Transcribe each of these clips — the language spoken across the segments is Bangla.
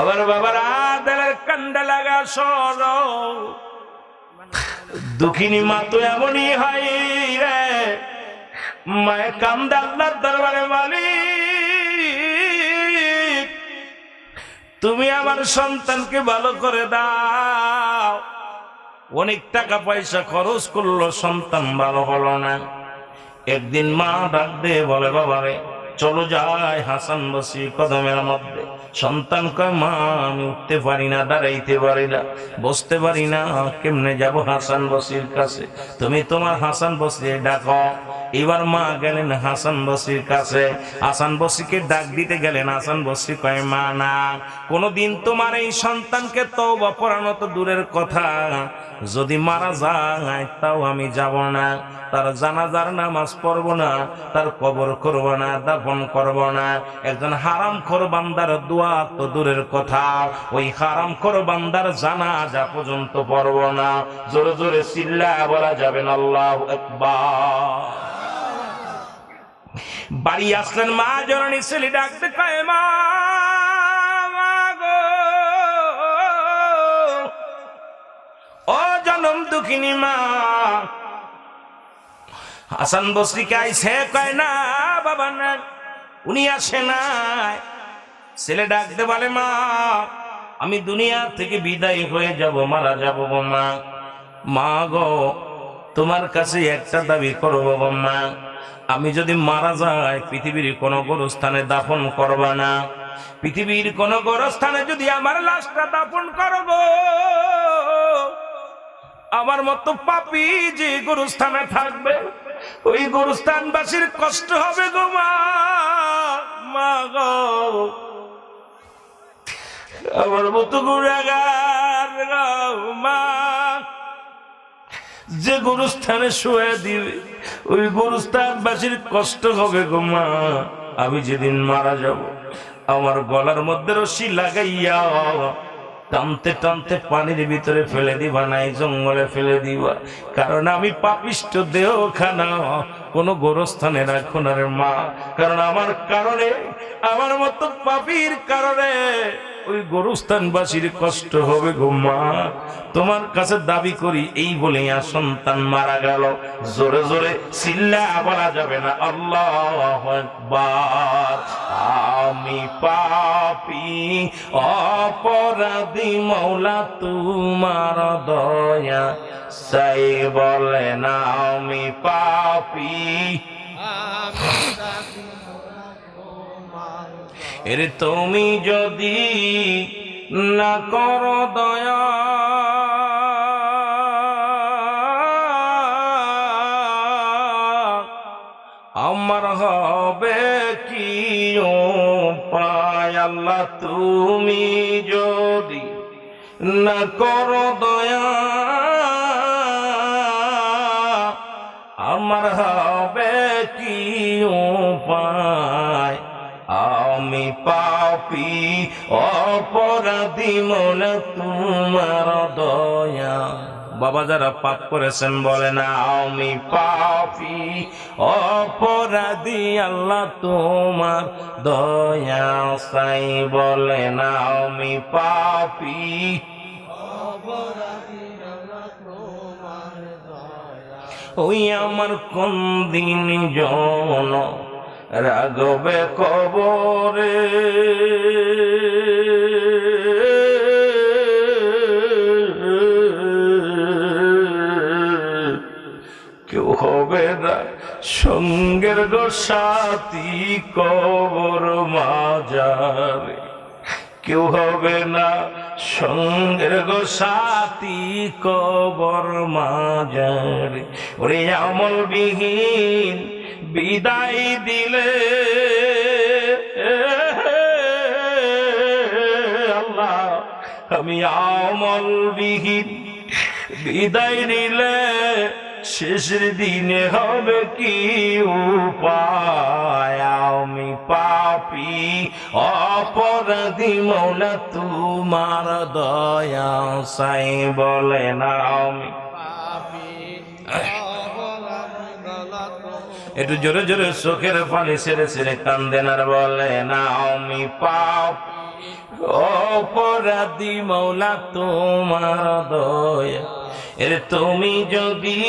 আবার বাবার আদালের কান্ডা লাগা সর। দুঃখিনী মা, তো এমনই হয় রে। মায়ের কান্দা আল্লাহর দরবারে মালিক। তুমি আমার সন্তানকে ভালো করে দাও। অনেক টাকা পয়সা খরচ করল, সন্তান ভালো হলো না। একদিন মা ডাক বলে, বাবারে, চলো যাই হাসান বসি কদমের মধ্যে। সন্তান কয়, মা, আমি উঠতে পারি না, দাঁড়াইতে পারি না। বসতে পারি না, কেমনে যাব হাসান বসির কাছে? তুমি তোমার হাসান বসির ডাকো। এবার মা গেলেন হাসান বসির কাছে। হাসান বসিকে ডাক দিতে গেলেন, হাসান বসি কয়, মা, না, কোনদিন তোমার এই সন্তানকে তো পড়ানো তো দূরের কথা। যদি মারা যায়, তাও আমি যাব না। তার জানাজার নামাজ পড়ব না, তার কবর করব না, দাফন করব না। একজন হারাম খোর বান্দার দোয়া তো দূরের কথা। ওই হারাম খোর বান্দার জানাজা পর্যন্ত পড়ব না। জোরে জোরে চিল্লা বলা যাবেন আল্লাহ একবার বাড়ি আসলেন মা, জননী ছেলে ডাকতে কয়, মা ও জনম দুঃখিনী মা। হাসান বসরিকে আইসে কয়, না, বাবা না উনি আসে নাই। ছেলে ডাকতে বলে, মা, আমি দুনিয়া থেকে বিদায় হয়ে যাব, মারা যাব মা মা গো, তোমার কাছে একটা দাবি করব মা আমি যদি মারা যাই পৃথিবীর কোন গোরস্থানে দাফন করবা না। পৃথিবীর কোন গোরস্থানে যদি আমার লাশটা দাফন করব, আমার মতো পাপি যে গুরুস্থানে থাকবে, ওই গুরুস্থানবাসীর কষ্ট হবে গো মা। গো। আমার মতো গুড়াগার যে গুরুস্থানে শুয়ে দিবে, ওই গুরুস্থানবাসীর কষ্ট হবে গো মা। আমি যেদিন মারা যাব, আমার গলার মধ্যে রশি লাগাইয়া টানতে টানতে পানির ভিতরে ফেলে দিবা, নাই জঙ্গলে ফেলে দিবা। কারণ আমি পাপিষ্ট দেহ খানা কোন গোরস্থানে রাখো না রে মা। কারণ আমার কারণে, আমার মতো পাপির কারণে ওই গরুস্থানবাসীর কষ্ট হবে গো মা। তোমার কাছে দাবি করি, এই বলে সন্তান মারা গেল। জোরে জোরে চিল্লা বলা যাবে না। আল্লাহ আমি পাপি, অপরাধী মৌলা, তোমার দয়া সাই বলে না। আমি পাপি। এর তুমি যদি না করো দয়া, আমার হবে কি পায় আল্লাহ, তুমি যদি না করো দয়া, আমার হবে কি আমি পাপি, অপরাধী মনে তোমার দয়া। বাবা যারা পাপ করেছেন বলে না, আমি পাপি, অপরাধী আল্লাহ তোমার দয়া সাই বলে না, আমি পাপি। ওই আমার কোন দিন জন রাগবে কবরে। কেউ হবে না সঙ্গের গো সাথী কবর মাজারে। কেউ হবে না সঙ্গের গো সাথী কবর মাজারে। ওরে আমল বিহীন বিদায় দিলে, আল্লাহ, আমি আমল বিহীন বিদায় নিলে, শেষের দিনে হবে কি উপায়? আমি পাপি, অপরাধী মৌলা, তোমার দয়া সাই বলে না আমি। একটু জোরে জোরে চোখের পানি ছেড়ে ছেড়ে কান্দেন আর বলে, না, আমি পাপ অপরাধী মৌলা, তোমার দয়া। এর তুমি যদি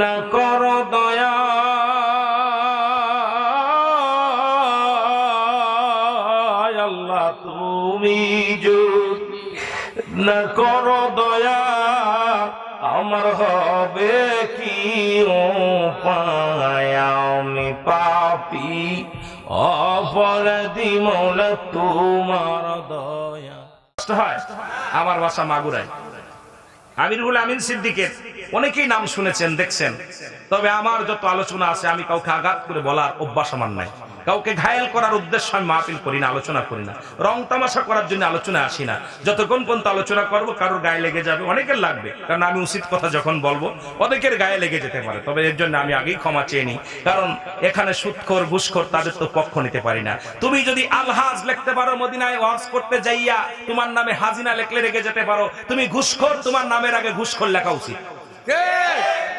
না করো দয়া, আল্লাহ, তুমি যদি না করো দয়া, আমার হবে কি আমি পাপি, অপরাধী মৌলা, তোমার দয়া। হয় আমার বাসা মাগুরায়। আমিরুল আমিন সিদ্দিকের অনেকেই নাম শুনেছেন, দেখছেন। তবে আমার যত আলোচনা আছে, আমি কাউকে আঘাত করে বলার অভ্যাস আমার নাই। কাউকে ঘায়েল করার উদ্দেশ্য আমি মাহফিল করি না আলোচনা করি না। রং তামাশা করার জন্য আলোচনা আসি না। যতক্ষণ পর্যন্ত আলোচনা করব কারোর গায়ে লেগে যাবে। অনেকের লাগবে কারণ আমি উচিত কথা যখন বলব অনেকের গায়ে লেগে যেতে পারে। তবে এর জন্য আমি আগেই ক্ষমা চেয়ে নিই। কারণ এখানে সুৎখোর ঘুষখোর তাদের তো পক্ষ নিতে পারি না। তুমি যদি আলহাজ লিখতে পারো মদিনায় ওয়াজ করতে যাইয়া তোমার নামে হাজিনা লেখলে রেখে যেতে পারো। তুমি ঘুষখোর তোমার নামের আগে ঘুষখোর লেখা উচিত।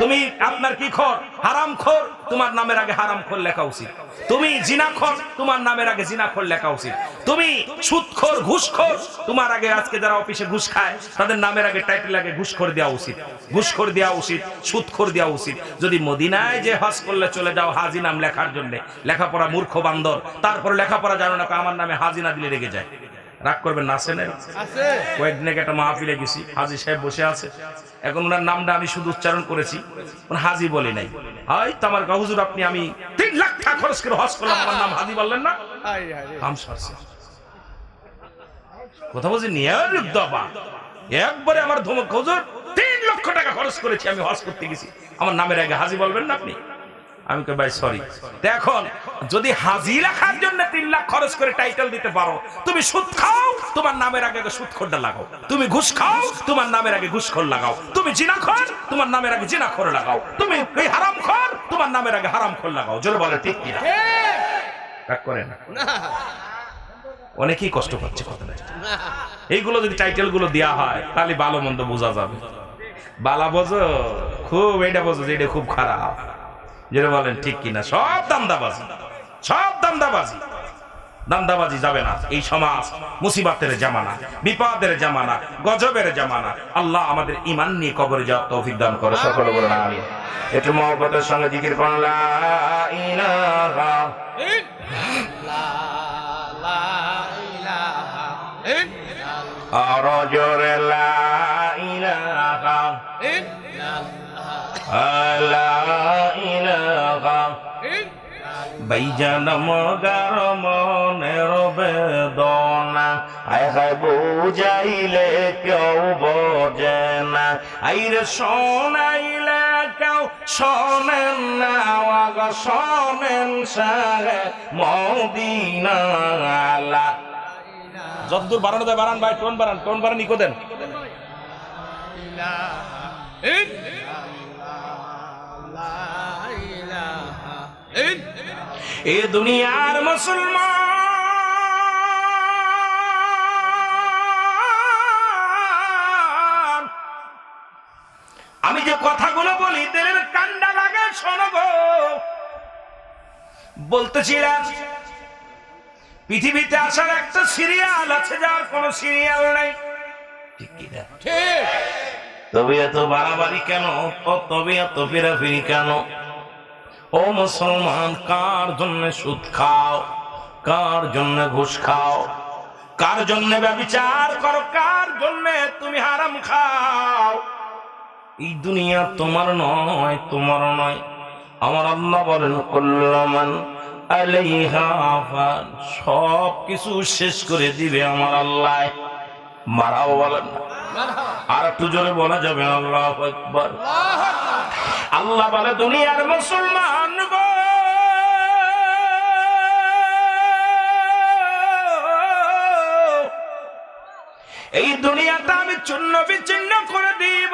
তুমি আপনার কি খর? হারাম খোর? তোমার নামের আগে হারাম খোর লেখা উচিত। তুমি জিনাখর, তোমার নামের আগে জিনাখর লেখা উচিত। তুমি সুদখোর ঘুষখোর, তোমার আগে আজকে যারা অফিসে ঘুষ খায়, তাদের নামের আগে টাইটেল আগে ঘুষখোর দেওয়া উচিত। ঘুষখোর দেওয়া উচিত সুদখোর দেওয়া উচিত। যদি মদিনায় যে হজ করলে চলে যাও হাজি নাম লেখার জন্য, লেখাপড়া মূর্খ বান্দর, তারপর লেখাপড়া জানো না আমার নামে হাজি না দিলে রেগে যায়। রাগ করবেন না আছে আসেন কয়েকদিন আগে একটা মাহফিলে গেছি হাজি সাহেব বসে আছে। এখন ওনার নামটা আমি শুধু উচ্চারণ করেছি হাজি বলি নাই। হয় তো আমার হুজুর আপনি আমি তিন লাখ টাকা খরচ করে হজ করলাম আমার নাম হাজি বললেন না? কাম সারছে। কথা বলছি দবা। একবারে আমার ধমক হুজুর তিন লক্ষ টাকা খরচ করেছি আমি হজ করতে গেছি। আমার নামের আগে হাজি বলবেন না আপনি? আমি কই ভাই সরি এখন যদি হাজি লেখার জন্য তিন লাখ খরচ করে টাইটেল দিতে পারো তুমি সুদ খাও তোমার নামের আগে সুদ খোরটা লাগাও। তুমি ঘুষ খাও তোমার নামের আগে ঘুষখোর লাগাও। তুমি জিনা খর তোমার নামের আগে জিনা খোর লাগাও। তুমি এই হারাম খর তোমার নামের আগে হারাম খোর লাগাও। জোরে বলে ঠিক কিনা রাগ করে না। অনেকেই কষ্ট পাচ্ছে কথাটা। এইগুলো যদি টাইটেলগুলো দেওয়া হয় তাহলে ভালো মন্দ বোঝা যাবে। বালা বোঝো খুব এটা বোঝো যে এটা খুব খারাপ। যেটা বলেন ঠিক কিনা, সব দামদাবাজি সব দামদাবাজি। দামদাবাজি যাবে না। এই সমাজ মুসিবাতের জামানা, বিপদের জামানা, গজবের জামানা। আল্লাহ আমাদের ইমান নিয়ে কবরে যাওয়ার তৌফিক দান করে। সকলে বলেন আমি একটু মহব্বতের সঙ্গে জিকির ইলাহা আর জোরে, লা ইলাহা লা বাইজান মগার মনের বেদনা। আয় হায় বুঝাইলে কেউ বোঝে না। আইরে শোনাইলে কেউ শোনেন না। আগ শোনেন সাহে মদিনা আলা যতদূর বাড়ানো যায় বাড়ান ভাই, টোন বাড়ান টোন বাড়ান, ইকো দেন। এ দুনিয়ার মুসলমান। আমি যে কথাগুলো বলি তেলের কান্ডা লাগে শোনো গো। বলতেছিলাম পৃথিবীতে আসার একটা সিরিয়াল আছে যার কোন সিরিয়াল নাই। তবে এত বাড়াবাড়ি কেন? তবে এত ফেরাফিরি কেন? ও মুসলমান, কার জন্য সুদ খাও? কার জন্য ঘুষ খাও? কার জন্য ব্যবচার করো? কার জন্য তুমি হারাম খাও? এই দুনিয়া তোমার নয় তোমার নয়। আমার আল্লাহ বলেন কল্যাণ সব কিছু শেষ করে দিবে আমার আল্লাহ। মারাও বলেন আর একটু জোরে বলা যাবে আল্লাহ একবার আল্লাহ বলে, দুনিয়ার মুসলমান এই দুনিয়াটা আমি চূর্ণ বিচ্ছিন্ন করে দিব।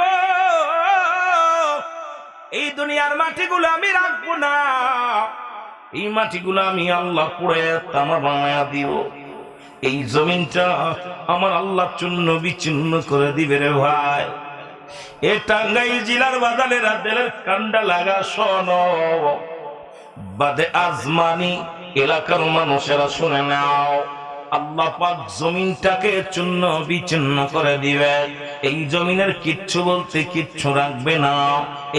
এই দুনিয়ার মাটিগুলো আমি রাখব না। এই মাটিগুলো আমি আল্লাহ পুড়ে তামা বানায়া দিব। এই জমিনটা আমার আল্লাহ চূর্ণ বিচ্ছিন্ন করে দিবে রে ভাই। এ টাঙ্গাই জেলার বাজারে রাতের কান্ডা লাগা শোন। বাদে আজমানি এলাকার মানুষেরা শুনে নাও। আল্লাহ পাক জমিনটাকে চূর্ণ বিচ্ছিন্ন করে দিবে। এই জমিনের কিচ্ছু বলতে কিচ্ছু রাখবে না।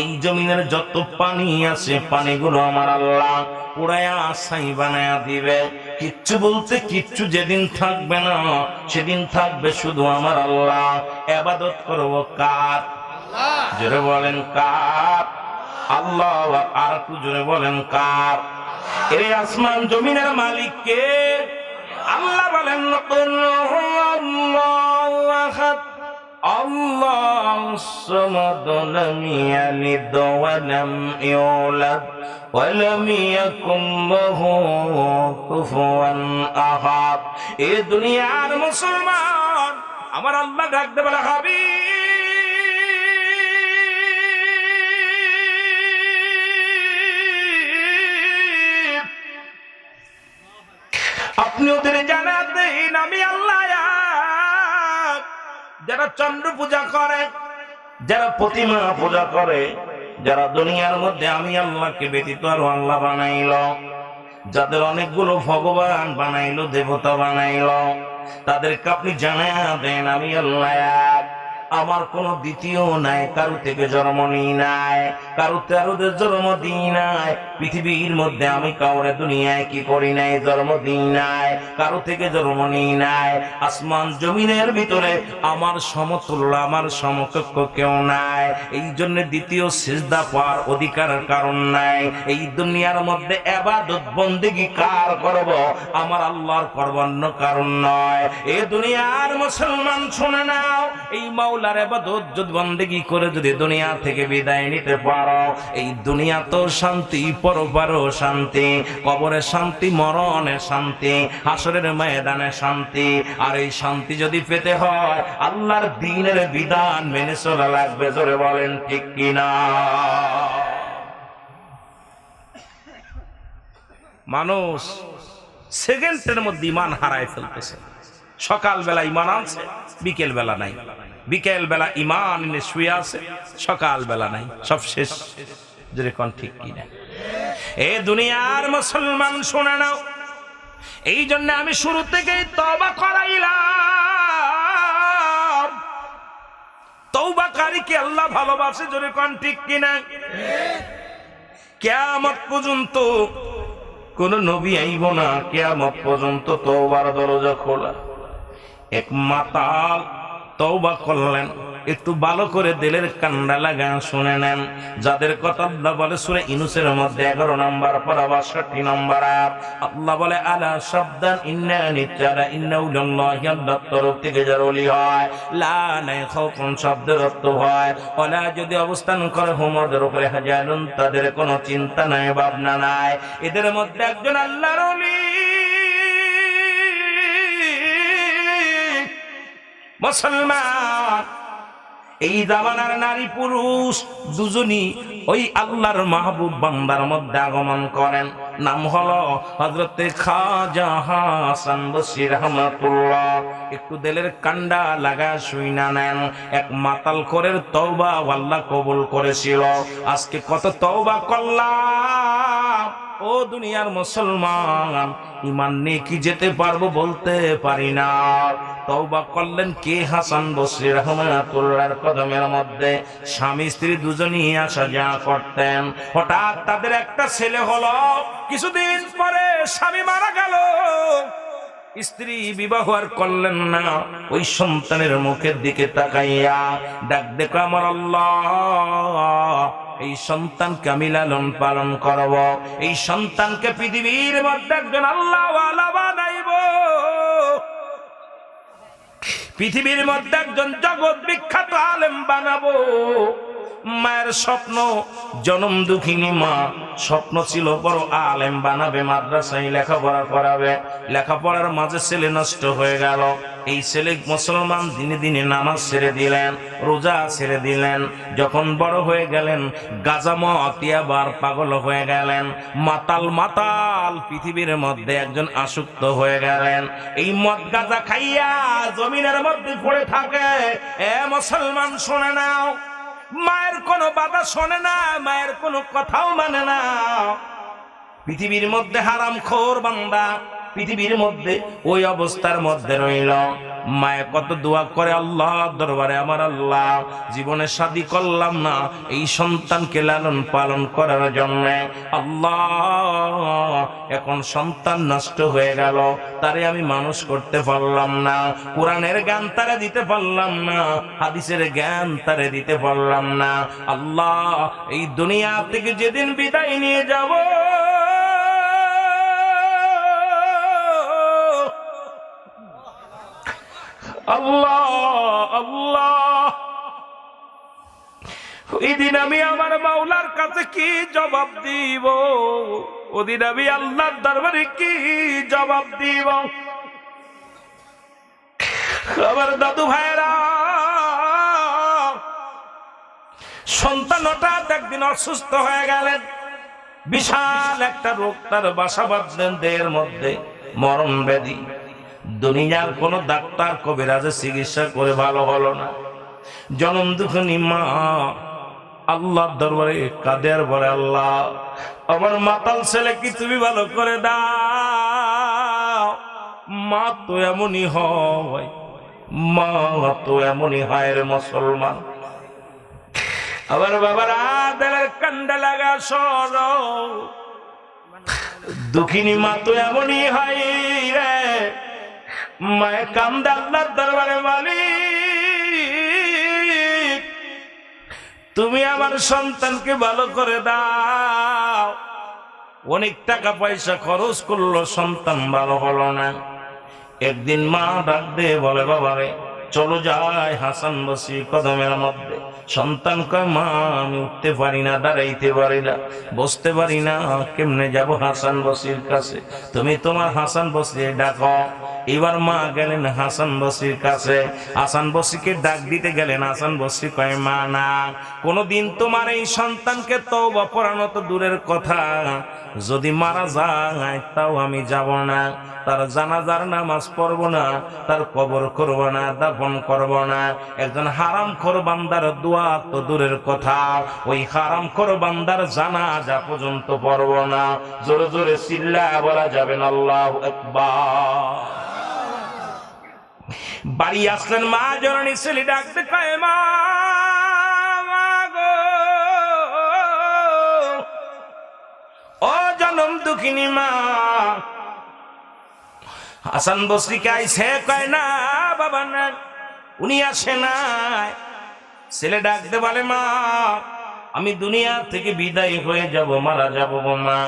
এই জমিনের যত পানি আছে পানিগুলো আমার আল্লাহ পুরায়া আশাই বানায়া দিবে। কিচ্ছু বলতে কিচ্ছু যেদিন থাকবে না সেদিন থাকবে শুধু আমার আল্লাহ। এবাদত করব কার? জোরে বলেন কার? আল্লাহ আর একটু জোরে বলেন কার? এই আসমান জমিনের মালিককে আল্লাহ বলেন "কুল হুয়াল্লাহু আহাদ, আল্লাহু দুনিয়ার মুসলমান আমার আল্লাহ ডাকতে বলে হাবিব আপনি ওদের জানা দেন আমি আল্লাহ এক। যারা চন্দ্র পূজা করে। যারা প্রতিমা পূজা করে, যারা দুনিয়ার মধ্যে আমি আল্লাহকে ব্যতীত আর আল্লাহ বানাইল। যাদের অনেকগুলো ভগবান বানাইলো, দেবতা বানাইল। তাদেরকে আপনি জানা দেন, আমি আল্লাহ। আমার কোনো দ্বিতীয় নাই, কারও থেকে জন্ম নিই নাই, কারও তেরোদের জন্ম দিই নাই। পৃথিবীর মধ্যে আমি কাউরে দুনিয়ায় কি করি নাই, জন্ম দিই নাই, কারও থেকে জন্ম নিই নাই। আসমান জমিনের ভিতরে আমার সমতুল্য, আমার সমকক্ষ কেউ নাই। এই জন্য দ্বিতীয় সিজদা পাওয়ার অধিকারের কারণ নাই। এই দুনিয়ার মধ্যে এবাদত বন্দিগি কার করব? আমার আল্লাহর করবন্য কারণ নয়। এ দুনিয়ার মুসলমান শুনে নাও, এই মাওলার এবাদত যদি বন্দিগি করে যদি দুনিয়া থেকে বিদায় নিতে পারো, এই দুনিয়া তো শান্তি, পরপারও শান্তি, কবরে শান্তি, মরণে শান্তি, হাসরের ময়দানে শান্তি। আর এই শান্তি যদি পেতে হয়, আল্লাহর দিনের বিধান মেনে চলা লাগবে, জোরে বলেন ঠিক কিনা? মানুষ সেকেন্ডের মধ্যে ইমান হারায় ফেলতেছে। সকাল বেলা ইমান আনছে বিকেল বেলা নাই। বিকেল বেলা ইমান এনে শুয়ে আছে সকাল বেলা নাই, সব শেষ। যেরকম ঠিক কি কিনা এ দুনিয়ার মুসলমান, শুনে নাও। এই জন্য আমি শুরু থেকেই তবা করাইলাম। তৌবাকারীকে আল্লাহ ভালোবাসে? জোরে কন ঠিক কিনা কেয়ামত পর্যন্ত কোন নবী আইব না, কেয়ামত পর্যন্ত তৌবার দরজা খোলা। এক মাতাল তৌবা করলেন। একটু ভালো করে দিলের কান্ডা লাগা শুনে নেন। যাদের কথা আল্লাহ বলে, সুরে ইনুসের মধ্যে এগারো নম্বর পর বাষট্টি নম্বর। আল্লাহ বলে, আলা শব্দান ইন্না নিত্যারা ইন্না উল্লাহি থেকে যার হয়, লা নাই খৌফুন শব্দের অর্থ হয়, ওলা যদি অবস্থান করে হুমদের উপরে হাজারুন, তাদের কোনো চিন্তা নাই, ভাবনা নাই। এদের মধ্যে একজন আল্লাহর ওলি। মুসলমান, এই জামানার নারী পুরুষ দুজনই ওই আল্লাহর মাহবুব বান্দার মধ্যে আগমন করেন। নাম হলো হজরতে খাজা হাসান বসির রহমাতুল্লাহ। একটু দেলের কান্ডা লাগা শুই না নেন। এক মাতাল করের তওবা আল্লাহ কবুল করেছিল। আজকে কত তওবা করলাম। দুনিয়ার মুসলমান ইমান নিয়ে কি যেতে পারব বলতে পারি না। তওবা করলেন কে? হাসান বসরি রহমাতুল্লাহর কদমের মধ্যে। স্বামী, স্ত্রী দুজনই আসা যাওয়া করতেন। হঠাৎ তাদের একটা ছেলে হলো, কিছুদিন পরে স্বামী মারা গেল। স্ত্রী বিবাহ আর করলেন না, ওই সন্তানের মুখের দিকে তাকাইয়া ডাক, দেখো আমার আল্লাহ, এই সন্তানকে আমি লালন পালন করব, এই সন্তানকে পৃথিবীর মধ্যে একজন আল্লাহ বানাইব। পৃথিবীর মধ্যে একজন জগৎ বিখ্যাত আলেম বানাবো। মায়ের স্বপ্ন, জনম দুঃখিনী মা, স্বপ্ন ছিল বড় আলেম বানাবে, মাদ্রাসায় লেখাপড়া করাবে। লেখাপড়ার মাঝে ছেলে নষ্ট হয়ে গেল। এই ছেলে মুসলমান দিনে দিনে নামাজ ছেড়ে দিলেন, রোজা ছেড়ে দিলেন। যখন বড় হয়ে গেলেন গাজামতিয়াবার পাগল হয়ে গেলেন। মাতাল মাতাল পৃথিবীর মধ্যে একজন আসক্ত হয়ে গেলেন। এই মদ গাজা খাইয়া জমিনের মধ্যে পড়ে থাকে। এ মুসলমান, শোনে নাও। মায়ের কোনো বাধা শোনে না, মায়ের কোনো কথাও মানে না। পৃথিবীর মধ্যে হারাম খোর বান্দা, পৃথিবীর মধ্যে ওই অবস্থার মধ্যে রইল। মায়ে কত দোয়া করে আল্লাহ দরবারে আমার আল্লাহ। জীবনে শাদি করলাম না, এই সন্তানকে লালন পালন করার জন্য। আল্লাহ, এখন সন্তান নষ্ট হয়ে গেল, তারে আমি মানুষ করতে পারলাম না। কোরআনের জ্ঞান তারে দিতে পারলাম না, হাদিসের জ্ঞান তারে দিতে পারলাম না। আল্লাহ, এই দুনিয়া থেকে যেদিন বিদায় নিয়ে যাব আল্লাহ আল্লাহ। ওই আমি আমার মাওলার কাছে কি জবাব দিব? ওদিন আমি আল্লাহর দরবারে কি জবাব দিব? আমার দাদু ভাইরা সন্তান হঠাৎ একদিন অসুস্থ হয়ে গেলেন। বিশাল একটা রোগ তার বাসা বাঁধলেন দেহের মধ্যে, মরণ ব্যাধি। দুনিয়ার কোন ডাক্তার কবিরাজে চিকিৎসা করে ভালো হলো না। জনম দুঃখনী মা আল্লাহ দরবারে কাদের বলে আল্লাহ, আমার মাতাল ছেলে কি তুমি ভালো করে দাও। মা তো এমনই হয়, মা তো এমনই হয় রে মুসলমান। আবার বাবার আদের কান্ডা লাগা সর। দুঃখিনী মা তো এমনই হয় রে মায়ের কান্দা আল্লাহর দরবারে, মালিক, তুমি আমার সন্তানকে ভালো করে দাও। অনেক টাকা পয়সা খরচ করল, সন্তান ভালো হলো না। একদিন মা ডাক দিয়ে বলে, বাবারে চলো যাই হাসান বসি কদমের মধ্যে। সন্তান কয় মা আমি উঠতে পারি না, দাঁড়াইতে পারি না, বসতে পারি না, কেমনে যাব হাসান বসির কাছে? তুমি তোমার হাসান বসির ডাকো। এবার মা গেলেন হাসান বসির কাছে। হাসান বসিকে ডাক দিতে গেলেন, হাসান বসি কয়, মা, না, কোনদিন তোমার এই সন্তানকে তো পড়ানো তো দূরের কথা। যদি মারা যায়, তাও আমি যাব না। তার জানাজার নামাজ পড়ব না, তার কবর করব না, দাফন করব না। একজন হারাম খোর বান্দার দোয়া তো দূরের কথা। ওই হারাম খোর বান্দার জানাজা পর্যন্ত পড়ব না। জোরে জোরে চিল্লা বলা যাবে আল্লাহ বাড়ি আসলেন মা, জননী ছেলে ডাকতে মা মা ও জনম দুঃখিনী মা। হাসান বসরিকে আইসে কয়, না, বাবা না উনি আসে নাই। ছেলে ডাকতে বলে, মা, আমি দুনিয়া থেকে বিদায় হয়ে যাব, মারা যাব মা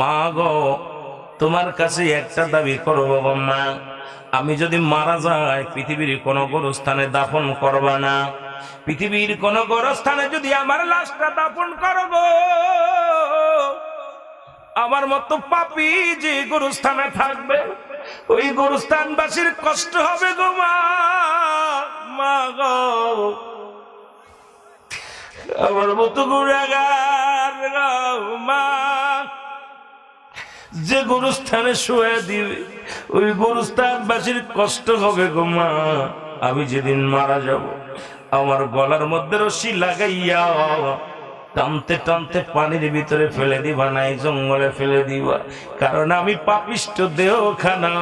মা গো, তোমার কাছে একটা দাবি করব মা আমি যদি মারা যাই, পৃথিবীর কোন গোরস্থানে দাফন করবা না। পৃথিবীর কোন গোরস্থানে যদি আমার লাশটা দাফন করব, আমার মতো পাপি যে গোরস্থানে থাকবে ওই গোরস্থানবাসীর কষ্ট হবে গো মা গো। আমার মতো গুড়াগার মা। যে গরুস্থানে শুয়ে দিবে, ওই গরুস্থানবাসীর কষ্ট হবে গো মা। আমি যেদিন মারা যাব, আমার গলার মধ্যে রশি লাগাইয়া টানতে টানতে পানির ভিতরে ফেলে দিবা, নাই জঙ্গলে ফেলে দিবা। কারণ আমি পাপিষ্ট দেহ খানা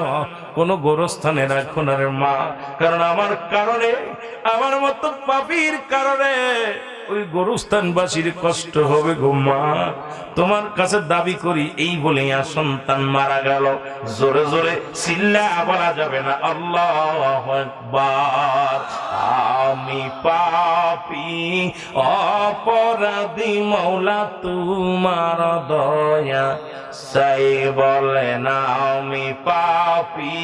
কোন গোরস্থানে রাখো না মা। কারণ আমার কারণে, আমার মতো পাপির কারণে ওই গরুস্থানবাসীর কষ্ট হবে গো মা। তোমার কাছে দাবি করি, এই বলে সন্তান মারা গেল। জোরে জোরে চিল্লা বলা যাবে না। আল্লাহ আমি পাপি, অপরাধী মৌলা, তোমার দয়া। সাই বলে না, আমি পাপি।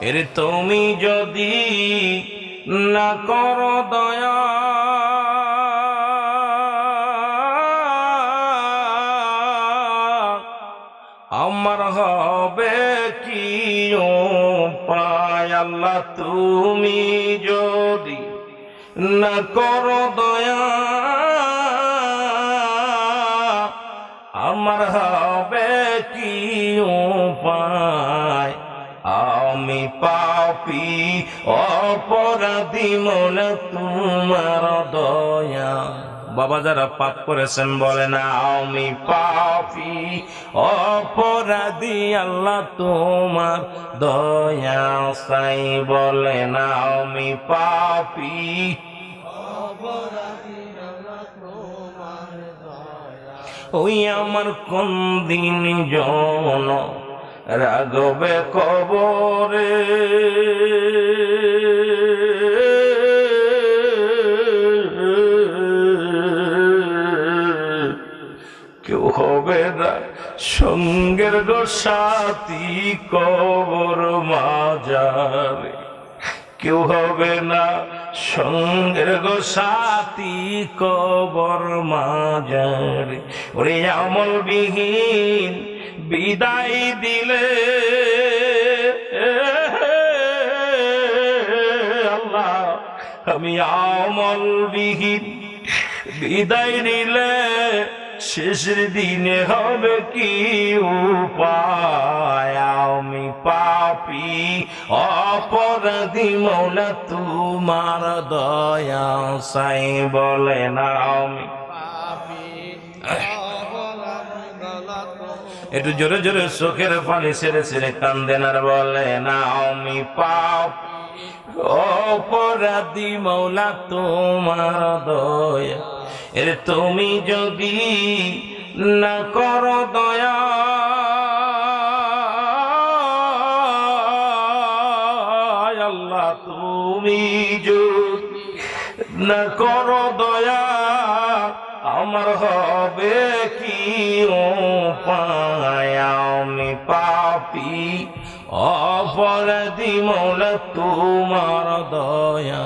এরে তুমি যদি না করো দয়া, আমার হবে কি উপায়? আল্লাহ, তুমি যদি না করো দয়া পাপি, অপরাধী মনে তোমার দয়া। বাবা যারা পাপ করেছেন বলে না, আমি পাপি, অপরাধী, আল্লাহ তোমার দয়া সাই বলে না, আমি পাপি। ওই আমার কোন দিন জন রাগবে কবরে। কেউ হবে না সঙ্গের সাথী কবর মাজারে। কেউ হবে না সঙ্গের গো সাথী কবর মাজারে। ওরে আমল বিহীন বিদায় দিলে, আল্লাহ, আমি আমল বিহীন বিদায় নিলে শেষের দিনে হবে কি উপায়? আমি পাপি, অপরাধী মৌলা তোমার দয়া সাই বলে না, আমি একটু জোরে জোরে চোখের পানি ছেড়ে ছেড়ে কান্দেন আর না আমি পাপ অপরাধী মৌলা তোমার দয়া। এর তুমি যদি না করো দয়া আমি পাপি অপরাধী মৌলা তোমার দয়া।